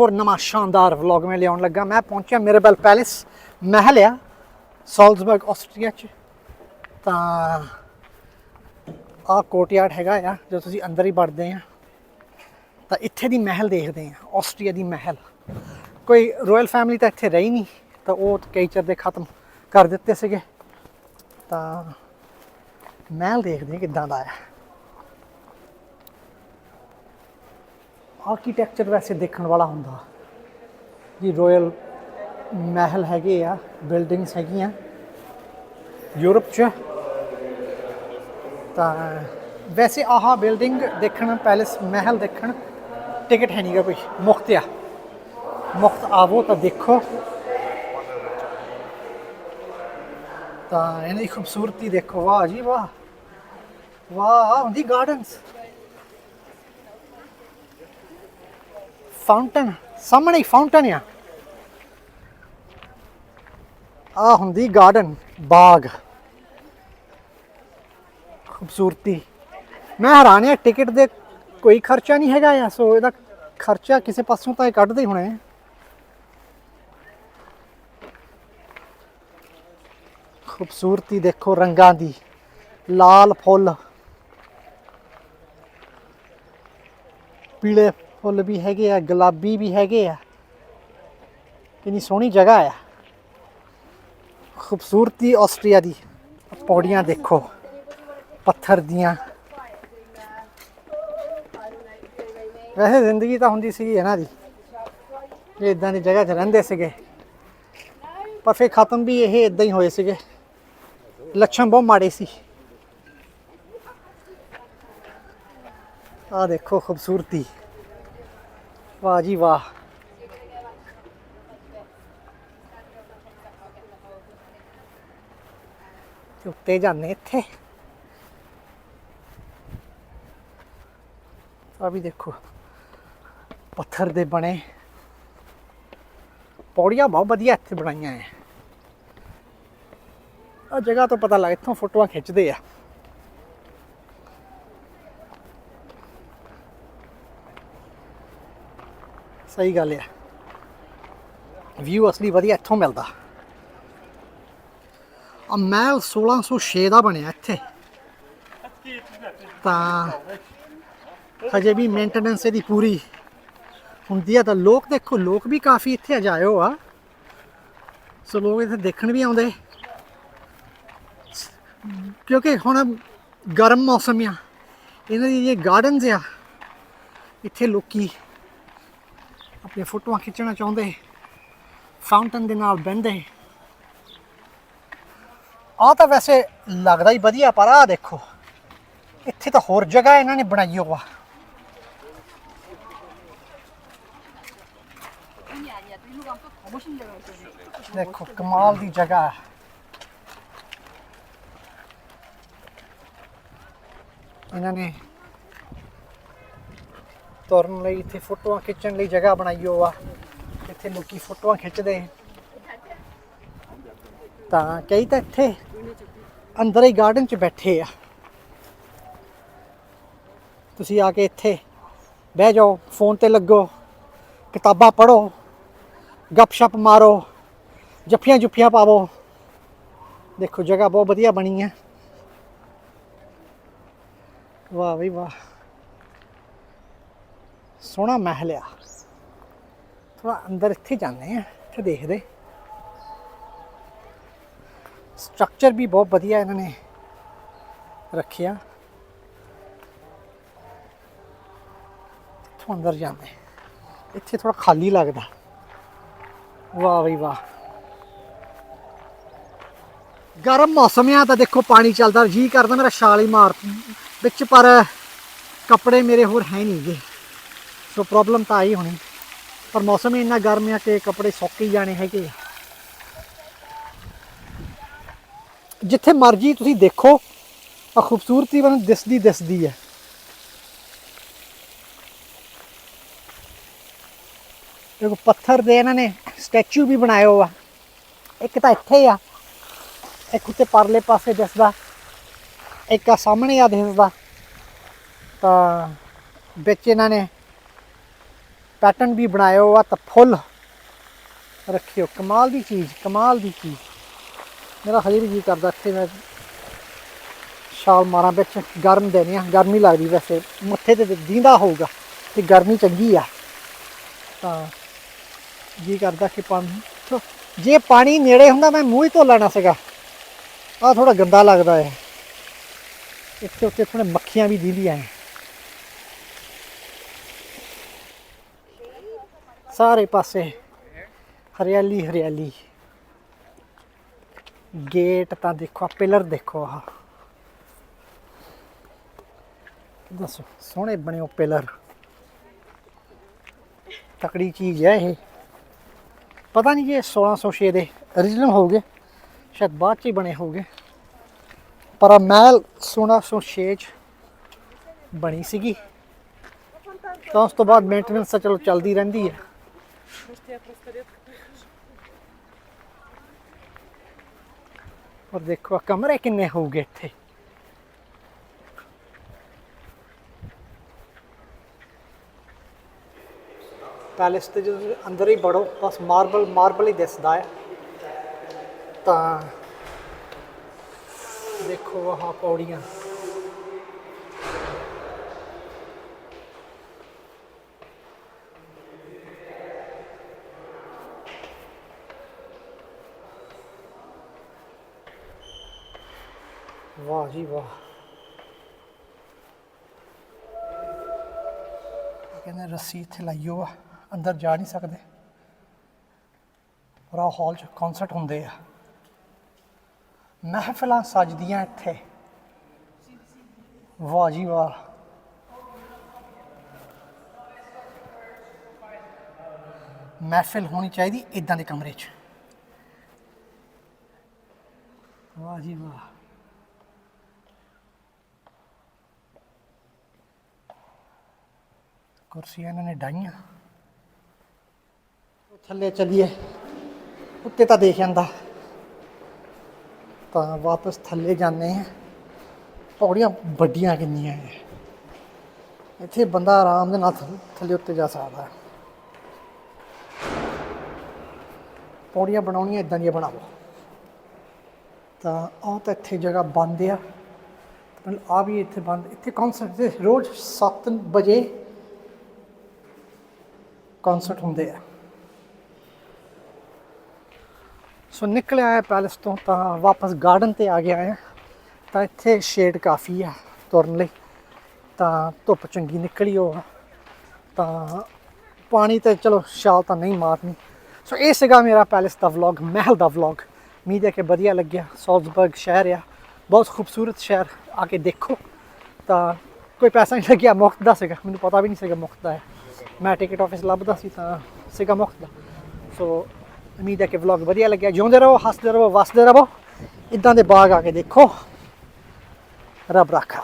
ਹੋਰ ਨਵਾਂ ਸ਼ਾਨਦਾਰ ਵਲੌਗ ਮੈਂ ਲਿਆਉਣ ਲੱਗਾ। ਮੈਂ ਪਹੁੰਚਿਆ ਮਿਰਾਬਲ ਪੈਲੇਸ ਮਹਿਲ ਆ ਸਾਲਜ਼ਬਰਗ ਆਸਟਰੀਆ ਚ। ਤਾਂ ਆ ਕੋਰਟਯਾਰਡ ਹੈਗਾ ਆ ਜਦੋਂ ਤੁਸੀਂ ਅੰਦਰ ਹੀ ਵੜਦੇ ਆ। ਤਾਂ ਇੱਥੇ ਦੀ ਮਹਿਲ ਦੇਖਦੇ ਆ ਆਸਟਰੀਆ ਦੀ ਮਹਿਲ। ਕੋਈ ਰਾਇਲ ਫੈਮਿਲੀ ਤਾਂ ਇੱਥੇ ਰਹੀ ਨਹੀਂ, ਤਾਂ ਉਹ ਕਈ ਚਿਰ ਦੇ ਖਤਮ ਕਰ ਦਿੱਤੇ ਸੀਗੇ। ਤਾਂ ਮਹਿਲ ਦੇਖਦੇ ਆ ਕਿੱਦਾਂ ਦਾ ਆ। ਆਰਕੀਟੈਕਚਰ ਵੈਸੇ ਦੇਖਣ ਵਾਲਾ ਹੁੰਦਾ। ਜੀ ਰਾਇਲ ਮਹਿਲ ਹੈਗੇ ਆ ਬਿਲਡਿੰਗਸ ਹੈਗੀਆਂ। ਯੂਰਪ 'ਚ ਤਾਂ ਵੈਸੇ ਆਹ ਬਿਲਡਿੰਗ ਦੇਖਣ ਪੈਲੇਸ ਮਹਿਲ ਦੇਖਣ ਟਿਕਟ ਹੈ ਨਹੀਂਗਾ ਕੋਈ, ਮੁਫਤ ਆ। ਮੁਫਤ ਆਵੋ ਤਾਂ ਦੇਖੋ। ਤਾਂ ਇਹਨਾਂ ਦੀ ਖੂਬਸੂਰਤੀ ਦੇਖੋ, ਵਾਹ ਜੀ ਵਾਹ। ਵਾਹ, ਹੁੰਦੀ ਗਾਰਡਨਸ ਫਾਊਂਟਨ ਸਾਹਮਣੇ ਹੀ ਫਾਊਂਟਨ ਆ। ਆ ਹੁੰਦੀ ਗਾਰਡਨ ਬਾਗ। ਖੂਬਸੂਰਤੀ। ਮੈਂ ਹੈਰਾਨ ਆ ਟਿਕਟ ਦੇ ਕੋਈ ਖਰਚਾ ਨਹੀਂ ਹੈਗਾ ਆ, ਸੋ ਇਹਦਾ ਖਰਚਾ ਕਿਸੇ ਪਾਸੋਂ ਤਾਂ ਇਹ ਕੱਢਦੇ ਹੋਣੇ ਖੂਬਸੂਰਤੀ ਦੇਖੋ ਰੰਗਾਂ ਦੀ, ਲਾਲ ਫੁੱਲ। ਪੀਲੇ ਫੁੱਲ ਵੀ ਹੈਗੇ ਆ ਗੁਲਾਬੀ ਵੀ ਹੈਗੇ ਆ ਕਿੰਨੀ ਸੋਹਣੀ ਜਗ੍ਹਾ ਆ ਖੂਬਸੂਰਤੀ ਆਸਟਰੀਆ ਦੀ ਪੌੜੀਆਂ ਦੇਖੋ ਪੱਥਰ ਦੀਆਂ ਵੈਸੇ ਜ਼ਿੰਦਗੀ ਤਾਂ ਹੁੰਦੀ ਸੀਗੀ ਇਹਨਾਂ ਦੀ ਇਹ ਇਦਾਂ ਦੀ ਜਗ੍ਹਾ 'ਚ ਰਹਿੰਦੇ ਸੀਗੇ ਪਰ ਫਿਰ ਖਤਮ ਵੀ ਇਹ ਇਦਾਂ ਹੀ ਹੋਏ ਸੀਗੇ ਲੱਛਣ ਬਹੁਤ ਮਾੜੇ ਸੀ ਆ ਦੇਖੋ ਖੂਬਸੂਰਤੀ ਵਾਹ ਜੀ ਵਾਹ। ਤੇ ਉੱਤੇ ਜਾਂਦੇ ਇੱਥੇ। ਆ ਵੀ ਦੇਖੋ, ਪੱਥਰ ਦੇ ਬਣੇ। ਪੌੜੀਆਂ ਬਹੁਤ ਵਧੀਆ ਇੱਥੇ ਬਣਾਈਆਂ ਐ। ਆ ਜਗ੍ਹਾ ਤੋਂ ਪਤਾ ਲੱਗ, ਇੱਥੋਂ ਫੋਟੋਆਂ ਖਿੱਚਦੇ ਆ। ਸਹੀ ਗੱਲ ਆ। ਵਿਊ ਅਸਲੀ ਵਧੀਆ ਇੱਥੋਂ ਮਿਲਦਾ। ਆ ਮਹਿਲ 1606 ਦਾ ਬਣਿਆ ਇੱਥੇ। ਤਾਂ ਹਜੇ ਵੀ ਮੇਨਟੇਨੈਂਸ ਇਹਦੀ ਪੂਰੀ ਹੁੰਦੀ ਆ। ਤਾਂ ਲੋਕ ਦੇਖੋ, ਲੋਕ ਵੀ ਕਾਫੀ ਇੱਥੇ ਅਜਾਇਓ ਆ। ਸੋ ਲੋਕ ਇੱਥੇ ਦੇਖਣ ਵੀ ਆਉਂਦੇ। ਕਿਉਂਕਿ ਹੁਣ ਗਰਮ ਮੌਸਮ ਆ। ਇਹਨਾਂ ਦੀ ਇਹ ਗਾਰਡਨਸ ਆ, ਇੱਥੇ ਲੋਕੀ ਆਪਣੀਆਂ ਫੋਟੋਆਂ ਖਿੱਚਣਾ ਚਾਹੁੰਦੇ। ਫਾਊਂਟਨ ਦੇ ਨਾਲ ਬਹਿੰਦੇ। ਆ ਤਾਂ ਵੈਸੇ ਲੱਗਦਾ ਹੀ ਵਧੀਆ, ਪਰ ਆ ਦੇਖੋ। ਇੱਥੇ ਤਾਂ ਹੋਰ ਜਗ੍ਹਾ ਇਹਨਾਂ ਨੇ ਬਣਾਈ ਹੋਆ। ਦੇਖੋ, ਕਮਾਲ ਦੀ ਜਗ੍ਹਾ ਹੈ। ਇਹਨਾਂ ਨੇ ਤੁਰਨ ਲਈ, ਇੱਥੇ ਫੋਟੋਆਂ ਖਿੱਚਣ ਲਈ ਜਗ੍ਹਾ ਬਣਾਈ ਹੋ ਆ ਇੱਥੇ ਲੋਕੀ ਫੋਟੋਆਂ ਖਿੱਚਦੇ ਤਾਂ ਕਈ ਤਾਂ ਇੱਥੇ ਅੰਦਰ ਹੀ ਗਾਰਡਨ 'ਚ ਬੈਠੇ ਆ। ਤੁਸੀਂ ਆ ਕੇ ਇੱਥੇ ਬਹਿ ਜਾਓ ਫੋਨ ਤੇ ਲੱਗੋ, ਕਿਤਾਬਾਂ ਪੜ੍ਹੋ, ਗੱਪਸ਼ਪ ਮਾਰੋ ਜੱਫੀਆਂ ਜੁੱਫੀਆਂ ਪਾਵੋ। ਦੇਖੋ, ਜਗ੍ਹਾ ਬਹੁਤ ਵਧੀਆ ਬਣੀ ਹੈ। ਵਾਹ ਵੀ ਵਾਹ। ਸੋਹਣਾ ਮਹਿਲ ਆ। ਥੋੜਾ ਅੰਦਰ ਇੱਥੇ ਜਾਂਦੇ ਆ ਇੱਥੇ ਦੇਖਦੇ। ਸਟਰਕਚਰ ਵੀ ਬਹੁਤ ਵਧੀਆ ਇਹਨਾਂ ਨੇ ਰੱਖਿਆ। ਇੱਥੋਂ ਅੰਦਰ ਜਾਂਦੇ। ਇੱਥੇ ਥੋੜਾ ਖਾਲੀ ਲੱਗਦਾ। ਵਾਹ ਬਈ ਵਾਹ। ਗਰਮ ਮੌਸਮ ਆ ਤਾਂ ਦੇਖੋ, ਪਾਣੀ ਚੱਲਦਾ। ਜੀ ਕਰਦਾ ਮੇਰਾ ਛਾਲ ਹੀ ਮਾਰ, ਵਿੱਚ ਪਰ ਕੱਪੜੇ ਮੇਰੇ ਹੋਰ ਹੈ ਨਹੀਂ ਗੇ। ਸੋ ਪ੍ਰੋਬਲਮ ਤਾਂ ਆਈ ਹੋਣੀ, ਪਰ ਮੌਸਮ ਹੀ ਇੰਨਾ ਗਰਮ ਆ ਕਿ ਕੱਪੜੇ ਸੁੱਕ ਹੀ ਜਾਣੇ ਹੈਗੇ ਜਿੱਥੇ ਮਰਜ਼ੀ ਤੁਸੀਂ ਦੇਖੋ ਆ ਖੂਬਸੂਰਤੀ ਬਣ ਦਿਸਦੀ ਦਿਸਦੀ ਹੈ ਦੇਖੋ, ਪੱਥਰ ਦੇ ਇਹਨਾਂ ਨੇ ਸਟੈਚੂ ਵੀ ਬਣਾਇਆ ਹੋਆ ਇੱਕ ਤਾਂ ਇੱਥੇ ਆ, ਇੱਕ ਉੱਤੇ ਪਰਲੇ ਪਾਸੇ ਦਿਸਦਾ, ਇੱਕ ਆ ਸਾਹਮਣੇ ਆ ਦਿਸਦਾ। ਤਾਂ ਵਿੱਚ ਇਹਨਾਂ ਨੇ ਪੈਟਰਨ ਵੀ ਬਣਾਇਓ ਆ ਤਾਂ ਫੁੱਲ ਰੱਖਿਓ। ਕਮਾਲ ਦੀ ਚੀਜ਼, ਕਮਾਲ ਦੀ ਚੀਜ਼। ਮੇਰਾ ਹਜੇ ਵੀ ਜੀ ਕਰਦਾ ਇੱਥੇ ਮੈਂ ਛਾਲ ਮਾਰਾਂ ਵਿੱਚ। ਗਰਮ ਦੇਣੇ ਆ, ਗਰਮੀ ਲੱਗਦੀ ਵੈਸੇ। ਮੱਥੇ ਤੇ ਦੀਂਦਾ ਹੋਊਗਾ ਤੇ ਗਰਮੀ ਚੰਗੀ ਆ। ਤਾਂ ਜੀ ਕਰਦਾ ਕਿ ਪਾਣੀ ਜੇ ਪਾਣੀ ਨੇੜੇ ਹੁੰਦਾ ਮੈਂ ਮੂੰਹ ਹੀ ਧੋ ਲੈਣਾ ਸੀਗਾ। ਆ ਥੋੜਾ ਗੰਦਾ ਲੱਗਦਾ ਹੈ ਇੱਥੇ ਉੱਤੇ ਥੋੜੇ ਮੱਖੀਆਂ ਵੀ ਦੀਂਦੀਆਂ ਹੈ ਸਾਰੇ ਪਾਸੇ। ਹਰਿਆਲੀ ਹਰਿਆਲੀ। ਗੇਟ ਤਾਂ ਦੇਖੋ ਪਿਲਰ ਦੇਖੋ ਆਹ। ਦੱਸੋ, ਸੋਹਣੇ ਬਣੇ ਉਹ ਪਿਲਰ। ਤਕੜੀ ਚੀਜ਼ ਹੈ ਇਹ। ਪਤਾ ਨਹੀਂ ਇਹ 1606 ਦੇ origignal ਹੋਊਗੇ ਸ਼ਾਇਦ ਬਾਅਦ ਚ ਹੀ ਬਣੇ ਹੋਊਗੇ। ਪਰ ਆਹ ਮਹਿਲ 1606 ਚ ਬਣੀ ਸੀਗੀ। ਤਾਂ ਉਸ ਤੋਂ ਬਾਅਦ ਮੇਨਟੇਨੈਂਸ ਤਾਂ ਚਲੋ ਚੱਲਦੀ ਰਹਿੰਦੀ ਹੈ। ਔਰ ਦੇਖੋ ਆਹ ਕਮਰੇ ਕਿੰਨੇ ਹੋਊਗੇ ਇੱਥੇ ਪੈਲੇਸ ਤੇ ਜਦੋਂ ਤੁਸੀਂ ਅੰਦਰ ਹੀ ਵੜੋ ਬਸ ਮਾਰਬਲ ਮਾਰਬਲ ਹੀ ਦਿਸਦਾ ਹੈ ਤਾਂ ਦੇਖੋ ਆਹ ਪੌੜੀਆਂ ਵਾਹ ਜੀ ਵਾਹ। ਕਹਿੰਦੇ ਰੱਸੀ ਇੱਥੇ ਲਾਈਓ ਆ, ਅੰਦਰ ਜਾ ਨਹੀਂ ਸਕਦੇ। ਪਰ ਆਹ ਹਾਲ 'ਚ ਕਨਸਰਟ ਹੁੰਦੇ ਆ। ਮਹਿਫਲਾਂ ਸਜਦੀਆਂ ਇੱਥੇ। ਵਾਹ ਜੀ ਵਾਹ। ਮਹਿਫਿਲ ਹੋਣੀ ਚਾਹੀਦੀ ਇਦਾਂ ਦੇ ਕਮਰੇ 'ਚ। ਵਾਹ ਜੀ ਵਾਹ। ਕੁਰਸੀਆਂ ਇਹਨਾਂ ਨੇ ਡਾਈਆਂ ਥੱਲੇ ਚੱਲੀਏ, ਉੱਤੇ ਤਾਂ ਦੇਖ ਜਾਂਦਾ ਤਾਂ ਵਾਪਸ ਥੱਲੇ ਜਾਂਦੇ ਆ ਪੌੜੀਆਂ ਵੱਡੀਆਂ ਕਿੰਨੀਆਂ ਹੈ ਇੱਥੇ ਬੰਦਾ ਆਰਾਮ ਦੇ ਨਾਲ ਥੱਲੇ ਉੱਤੇ ਜਾ ਸਕਦਾ। ਪੌੜੀਆਂ ਬਣਾਉਣੀਆਂ ਇਦਾਂ ਦੀਆਂ ਬਣਾਵੋ ਤਾਂ ਆਹ ਤਾਂ ਇੱਥੇ ਜਗ੍ਹਾ ਬੰਦ ਆ। ਮਤਲਬ ਆ ਵੀ ਇੱਥੇ ਬੰਦ। ਇੱਥੇ ਕਨਸਰਟ ਦੇ ਰੋਜ਼ 7 ਵਜੇ ਕਨਸਰਟ ਹੁੰਦੇ ਆ। ਸੋ ਨਿਕਲਿਆ ਹੈ ਪੈਲਸ ਤੋਂ ਤਾਂ ਵਾਪਸ ਗਾਰਡਨ ਤੇ ਆ ਗਿਆ ਹੈ। ਤਾਂ ਇੱਥੇ ਸ਼ੇਡ ਕਾਫੀ ਆ ਤੁਰਨ ਲਈ। ਤਾਂ ਧੁੱਪ ਚੰਗੀ ਨਿਕਲੀ ਹੋ ਤਾਂ ਪਾਣੀ ਤੇ ਚਲੋ ਸ਼ਾਲ ਤਾਂ ਨਹੀਂ ਮਾਰਨੀ। ਸੋ ਇਹ ਸੀਗਾ ਮੇਰਾ ਪੈਲਸ ਦਾ ਵਲੌਗ ਮਹਿਲ ਦਾ ਵਲੌਗ ਉਮੀਦ ਹੈ ਕਿ ਵਧੀਆ ਲੱਗਿਆ। ਸੌਲਜ਼ਬਰਗ ਸ਼ਹਿਰ ਆ। ਬਹੁਤ ਖੂਬਸੂਰਤ ਸ਼ਹਿਰ ਆ ਕੇ ਦੇਖੋ। ਤਾਂ ਕੋਈ ਪੈਸਾ ਨਹੀਂ ਲੱਗਿਆ ਮੁਫਤ ਦਾ ਸੀਗਾ। ਮੈਨੂੰ ਪਤਾ ਵੀ ਨਹੀਂ ਸੀਗਾ ਮੁਫਤ ਦਾ ਹੈ। ਮੈਂ ਟਿਕਟ ਆਫਿਸ ਲੱਭਦਾ ਸੀ ਤਾਂ ਸੀਗਾ ਮੁਫਤ ਦਾ। ਸੋ ਉਮੀਦ ਹੈ ਕਿ ਵਲੌਗ ਵਧੀਆ ਲੱਗਿਆ। ਜਿਉਂਦੇ ਰਹੋ, ਹੱਸਦੇ ਰਹੋ, ਵਸਦੇ ਰਹੋ। ਇਦਾਂ ਦੇ ਬਾਗ ਆ ਕੇ ਦੇਖੋ। ਰੱਬ ਰਾਖਾ।